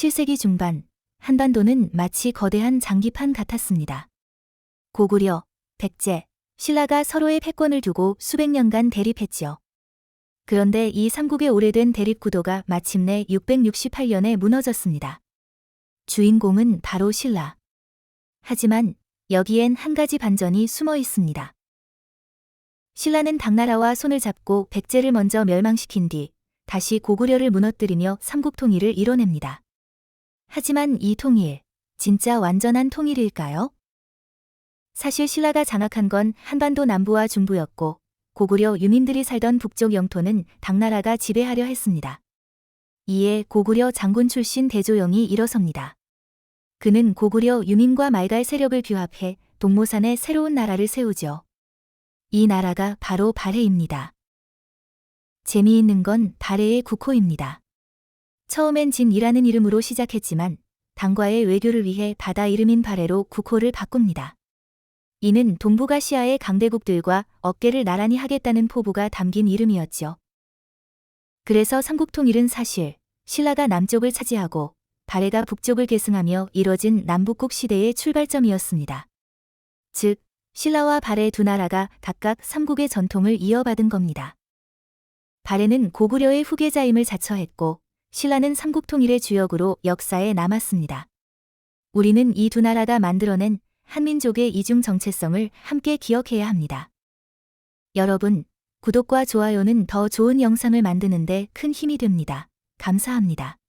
7세기 중반, 한반도는 마치 거대한 장기판 같았습니다. 고구려, 백제, 신라가 서로의 패권을 두고 수백 년간 대립했지요. 그런데 이 삼국의 오래된 대립 구도가 마침내 668년에 무너졌습니다. 주인공은 바로 신라. 하지만 여기엔 한 가지 반전이 숨어 있습니다. 신라는 당나라와 손을 잡고 백제를 먼저 멸망시킨 뒤 다시 고구려를 무너뜨리며 삼국 통일을 이뤄냅니다. 하지만 이 통일, 진짜 완전한 통일일까요? 사실 신라가 장악한 건 한반도 남부와 중부였고 고구려 유민들이 살던 북쪽 영토는 당나라가 지배하려 했습니다. 이에 고구려 장군 출신 대조영이 일어섭니다. 그는 고구려 유민과 말갈 세력을 규합해 동모산에 새로운 나라를 세우죠. 이 나라가 바로 발해입니다. 재미있는 건 발해의 국호입니다. 처음엔 진이라는 이름으로 시작했지만 당과의 외교를 위해 바다 이름인 발해로 국호를 바꿉니다. 이는 동북아시아의 강대국들과 어깨를 나란히 하겠다는 포부가 담긴 이름이었죠. 그래서 삼국통일은 사실 신라가 남쪽을 차지하고 발해가 북쪽을 계승하며 이뤄진 남북국 시대의 출발점이었습니다. 즉, 신라와 발해 두 나라가 각각 삼국의 전통을 이어받은 겁니다. 발해는 고구려의 후계자임을 자처했고 신라는 삼국통일의 주역으로 역사에 남았습니다. 우리는 이 두 나라가 만들어낸 한민족의 이중 정체성을 함께 기억해야 합니다. 여러분, 구독과 좋아요는 더 좋은 영상을 만드는데 큰 힘이 됩니다. 감사합니다.